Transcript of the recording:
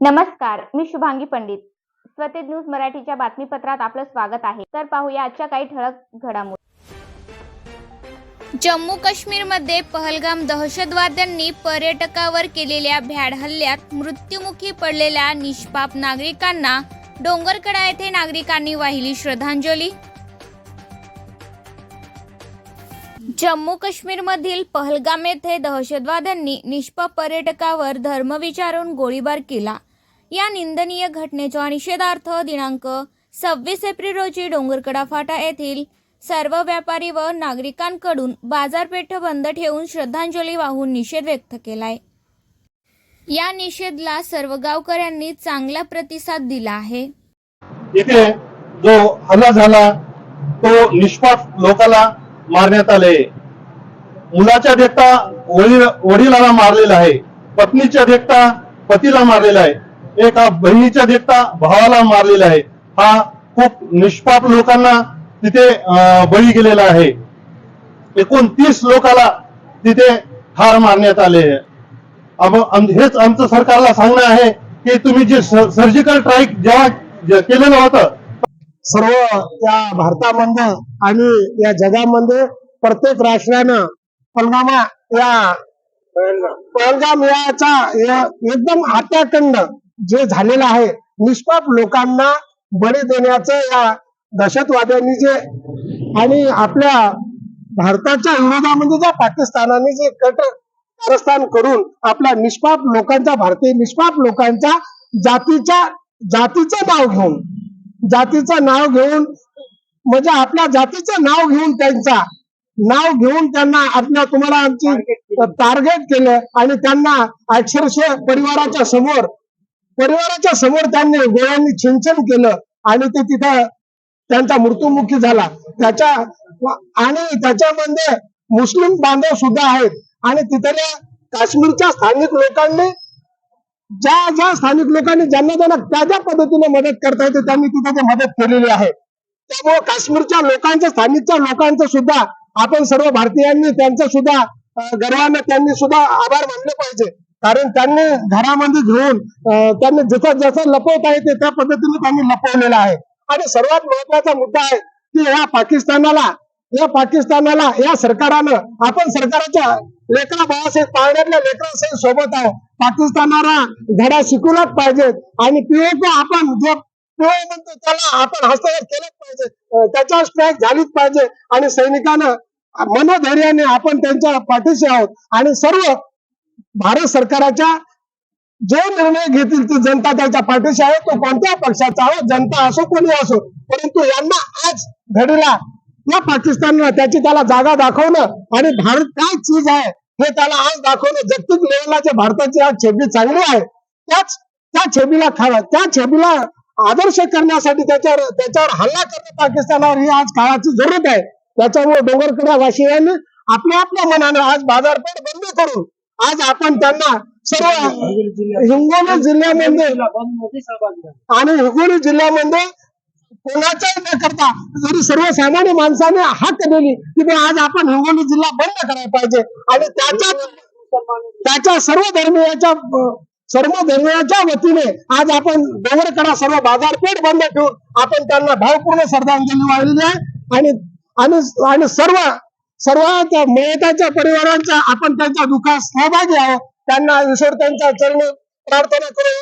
नमस्कार मी शुभांगी पंडित. स्वतेज न्यूज मराठीच्या बातमीपत्रात आपलं स्वागत आहे. तर पाहूया आजच्या काही ठळक घडामोडी. जम्मू काश्मीरमध्ये पहलगाम दहशतवाद्यांनी पर्यटकावर केलेल्या भ्याड हल्ल्यात मृत्युमुखी पडलेल्या निष्पाप नागरिकांना डोंगरकडा येथे नागरिकांनी वाहिली श्रद्धांजली. जम्मू काश्मीरमधील पहलगाम येथे दहशतवाद्यांनी निष्पाप पर्यटकावर धर्म विचारून गोळीबार केला. या निंदनीय घटनेच्या निषेधार्थ दिनांक सव्वीस एप्रिल रोजी डोंगरकडा फाटा येथील सर्व व्यापारी व नागरिकांकडून बाजारपेठ बंद ठेवून श्रद्धांजली वाहून निषेध व्यक्त केलाय. या निषेधला सर्व गावकऱ्यांनी चांगला प्रतिसाद दिला आहे. इथे जो हल्ला झाला तो निष्पाप लोकाला मारण्यात आले. मुलाच्या देखता वडील वडिलाला मारलेला आहे. पत्नीच्या देखता पतीला मारलेला आहे. एका बहिणीच्या देखता भावाला मारलेला आहे. हा खूप निष्पाप लोकांना तिथे अं, बळी गेलेला आहे. एकूण तीस लोकाला तिथे ठार मारण्यात आले हेच आमचं सरकारला सांगणं आहे की तुम्ही जे सर्जिकल स्ट्राईक जेव्हा केलेलं होतं सर्व या भारतामध्ये आणि या जगामध्ये प्रत्येक राष्ट्रानं पलगामा या पहलगाम याचा एकदम हत्याकांड जे झालेलं आहे निष्पाप लोकांना बळी देण्याचं या दहशतवाद्यांनी जे आणि आपल्या भारताच्या विरोधामध्ये ज्या पाकिस्तानाने जे कट कारस्थान करून आपल्या निष्पाप लोकांच्या भारतीय निष्पाप लोकांच्या जातीच्या जातीचं नाव घेऊन जातीचं नाव घेऊन म्हणजे आपल्या जातीचं नाव घेऊन त्यांचा नाव घेऊन त्यांना आपल्या तुम्हाला आमची टार्गेट केलं आणि त्यांना अक्षरशः परिवाराच्या समोर परिवाराच्या समोर त्यांनी गोळ्यांनी छिंचन केलं आणि ते तिथं त्यांचा मृत्यूमुखी झाला. त्याच्या आणि त्याच्यामध्ये मुस्लिम बांधव सुद्धा आहेत. आणि तिथल्या काश्मीरच्या स्थानिक लोकांनी ज्या ज्या स्थानिक लोकांनी ज्यांना त्यांना त्या ज्या पद्धतीने मदत करता येते त्यांनी तिथे ते मदत केलेली आहे. त्यामुळे काश्मीरच्या लोकांचं स्थानिकच्या लोकांचं सुद्धा आपण सर्व भारतीयांनी त्यांचं सुद्धा गर्वानं त्यांनी सुद्धा आभार मानले पाहिजे. कारण त्यांनी घरामध्ये घेऊन त्यांनी जसं जसं लपवता येते त्या पद्धतीने त्यांनी लपवलेलं आहे. आणि सर्वात महत्त्वाचा मुद्दा आहे की या पाकिस्तानाला या पाकिस्तानाला या सरकारानं आपण सरकाराच्या लेकरा बाळासाहेब पाळण्यातल्या लेकरासाहेब सोबत आहे पाकिस्तानाला धडा शिकवलाच पाहिजेत आणि पीओके आपण जो पीओ म्हणतो त्याला आपण हस्तगत केलंच पाहिजे. अं, त्याच्यावर स्ट्राईक झालीच पाहिजे. आणि सैनिकांना मनोधैर्याने आपण त्यांच्या पाठीशी आहोत. आणि सर्व भारत सरकाराच्या जो निर्णय घेतील ती जनता त्याच्या पाठीशी आहे. तो कोणत्या पक्षाचा हो जनता असो कोणी असो. परंतु यांना आज घडीला या पाकिस्तानला त्याची त्याला जागा दाखवणं आणि भारत काय चीज आहे हे त्याला आज दाखवणं जागतिक लेवलला जे भारताची आज छेबी चांगली आहे त्याच त्या छेबीला खावा त्या छेबीला आदर्श करण्यासाठी त्याच्यावर त्याच्यावर हल्ला करणं पाकिस्तानावर ही आज काळाची जरूरत आहे. त्याच्यामुळे डोंगरकडा वाशियांनी आपल्या आपल्या मनाने आज बाजारपेठ बंद करून आज आपण त्यांना सर्व हिंगोली जिल्ह्यामध्ये आणि हिंगोली जिल्ह्यामध्ये कोणाचाही न करता जरी सर्वसामान्य माणसाने हात दिली की आज आपण हिंगोली जिल्हा बंद करायला पाहिजे. आणि त्याच्या त्याच्या सर्व धर्मीयाच्या सर्व धर्मीयाच्या वतीने आज आपण डोंगरकडा सर्व बाजारपेठ बंद ठेवून आपण त्यांना भावपूर्ण श्रद्धांजली वाहिलेली आहे. आणि आणि सर्व सर्व त्या मयताच्या परिवारांचा आपण त्यांच्या दुःखात सहभागी आहोत. त्यांना ईश्वर त्यांच्या चरणी प्रार्थना करू.